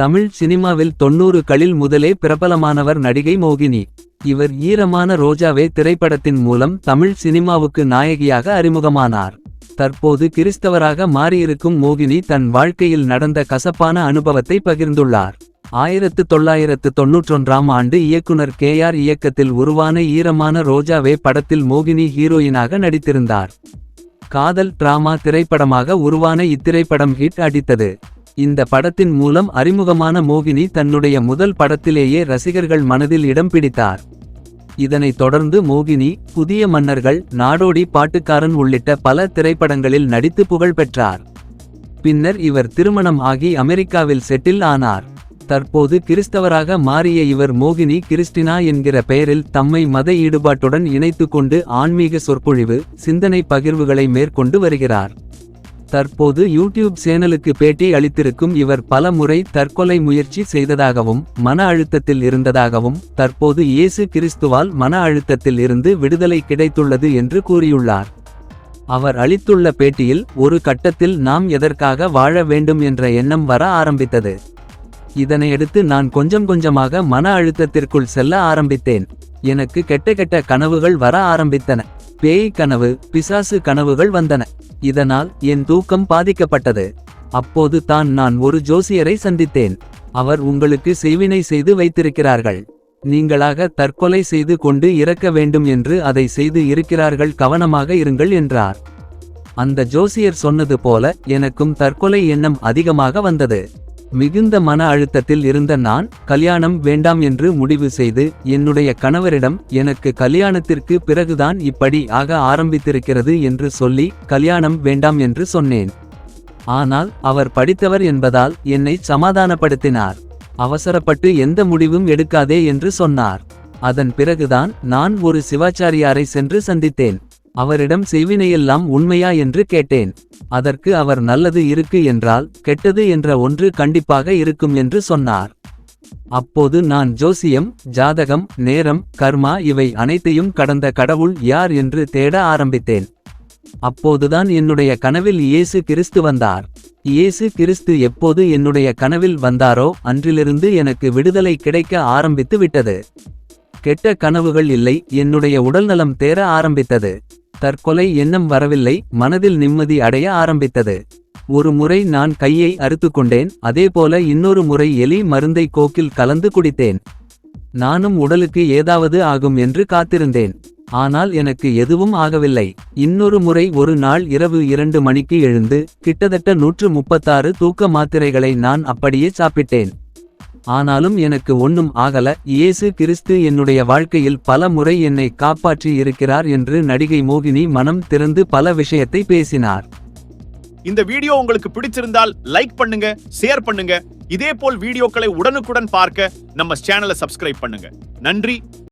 தமிழ் சினிமாவில் தொன்னூறுகளில் முதலே பிரபலமானவர் நடிகை மோகினி. இவர் ஈரமான ரோஜாவே திரைப்படத்தின் மூலம் தமிழ் சினிமாவுக்கு நாயகியாக அறிமுகமானார். தற்போது கிறிஸ்தவராக மாறியிருக்கும் மோகினி தன் வாழ்க்கையில் நடந்த கசப்பான அனுபவத்தை பகிர்ந்துள்ளார். ஆயிரத்து தொள்ளாயிரத்து தொன்னூற்றொன்றாம் ஆண்டு இயக்குனர் கே ஆர் இயக்கத்தில் உருவான ஈரமான ரோஜாவே படத்தில் மோகினி ஹீரோயினாக நடித்திருந்தார். காதல் டிராமா திரைப்படமாக உருவான இத்திரைப்படம் ஹிட் அடித்தது. இந்த படத்தின் மூலம் அறிமுகமான மோகினி தன்னுடைய முதல் படத்திலேயே ரசிகர்கள் மனதில் இடம் பிடித்தார். இதனைத் தொடர்ந்து மோகினி புதிய மன்னர்கள் நாடோடி பாட்டுக்காரன் உள்ளிட்ட பல திரைப்படங்களில் நடித்து புகழ் பெற்றார். பின்னர் இவர் திருமணம் ஆகி அமெரிக்காவில் செட்டில் ஆனார். தற்போது கிறிஸ்தவராக மாறிய இவர் மோகினி கிறிஸ்டினா என்கிற பெயரில் தம்மை மத ஈடுபாட்டுடன் இணைத்து கொண்டு ஆன்மீக சொற்பொழிவு சிந்தனை பகிர்வுகளை மேற்கொண்டு வருகிறார். தற்போது யூடியூப் சேனலுக்கு பேட்டி அளித்திருக்கும் இவர் பல முறை தற்கொலை முயற்சி செய்ததாகவும் மன அழுத்தத்தில் இருந்ததாகவும் தற்போது இயேசு கிறிஸ்துவால் மன அழுத்தத்தில் இருந்து விடுதலை கிடைத்துள்ளது என்று கூறியுள்ளார். அவர் அளித்துள்ள பேட்டியில் ஒரு கட்டத்தில் நாம் எதற்காக வாழ வேண்டும் என்ற எண்ணம் வர ஆரம்பித்தது. இதனையடுத்து நான் கொஞ்சம் கொஞ்சமாக மன அழுத்தத்திற்குள் செல்ல ஆரம்பித்தேன். எனக்கு கெட்ட கெட்ட கனவுகள் வர ஆரம்பித்தன. பேய் கனவு பிசாசு கனவுகள் வந்தன. இதனால் என் தூக்கம் பாதிக்கப்பட்டது. அப்போது தான் நான் ஒரு ஜோசியரை சந்தித்தேன். அவர் உங்களுக்கு செய்வினை செய்து வைத்திருக்கிறார்கள். நீங்களாக தற்கொலை செய்து கொண்டு இறக்க வேண்டும் என்று அதை செய்து இருக்கிறார்கள் கவனமாக இருங்கள் என்றார். அந்த ஜோசியர் சொன்னது போல எனக்கும் தற்கொலை எண்ணம் அதிகமாக வந்தது. மிகுந்த மன அழுத்தத்தில் இருந்த நான் கல்யாணம் வேண்டாம் என்று முடிவு செய்து என்னுடைய கணவரிடம் எனக்கு கல்யாணத்திற்கு பிறகுதான் இப்படி ஆக ஆரம்பித்திருக்கிறது என்று சொல்லி கல்யாணம் வேண்டாம் என்று சொன்னேன். ஆனால் அவர் படித்தவர் என்பதால் என்னை சமாதானப்படுத்தினார். அவசரப்பட்டு எந்த முடிவும் எடுக்காதே என்று சொன்னார். அதன் பிறகுதான் நான் ஒரு சிவாச்சாரியாரை சென்று சந்தித்தேன். அவரிடம் செய்வினையெல்லாம் உண்மையா என்று கேட்டேன். அதற்கு அவர் நல்லது இருக்கு என்றால் கெட்டது என்ற ஒன்று கண்டிப்பாக இருக்கும் என்று சொன்னார். அப்போது நான் ஜோசியம் ஜாதகம் நேரம் கர்மா இவை அனைத்தையும் கடந்த கடவுள் யார் என்று தேட ஆரம்பித்தேன். அப்போதுதான் என்னுடைய கனவில் இயேசு கிறிஸ்து வந்தார். இயேசு கிறிஸ்து எப்போது என்னுடைய கனவில் வந்தாரோ அன்றிலிருந்து எனக்கு விடுதலை கிடைக்க ஆரம்பித்து விட்டது. கெட்ட கனவுகள் இல்லை என்னுடைய உடல்நலம் தேர ஆரம்பித்தது. தற்கொலை எண்ணம் வரவில்லை மனதில் நிம்மதி அடைய ஆரம்பித்தது. ஒரு முறை நான் கையை அறுத்துக்கொண்டேன் அதேபோல இன்னொரு முறை எலி மருந்தை கோக்கில் கலந்து குடித்தேன். நானும் உடலுக்கு ஏதாவது ஆகும் என்று காத்திருந்தேன். ஆனால் எனக்கு எதுவும் ஆகவில்லை. இன்னொரு முறை ஒரு நாள் இரவு இரண்டு மணிக்கு எழுந்து கிட்டத்தட்ட நூற்று முப்பத்தாறு தூக்க மாத்திரைகளை நான் அப்படியே சாப்பிட்டேன். ஆனாலும் எனக்கு ஒன்னும் ஆகல. இயேசு கிறிஸ்து என்னுடைய வாழ்க்கையில் பல முறை என்னை காப்பாற்றி இருக்கிறார் என்று நடிகை மோகினி மனம் திறந்து பல விஷயத்தை பேசினார். இந்த வீடியோ உங்களுக்கு பிடிச்சிருந்தால் லைக் பண்ணுங்க ஷேர் பண்ணுங்க. இதே போல் வீடியோக்களை உடனுக்குடன் பார்க்க நம்ம சேனலை சப்ஸ்கிரைப் பண்ணுங்க. நன்றி.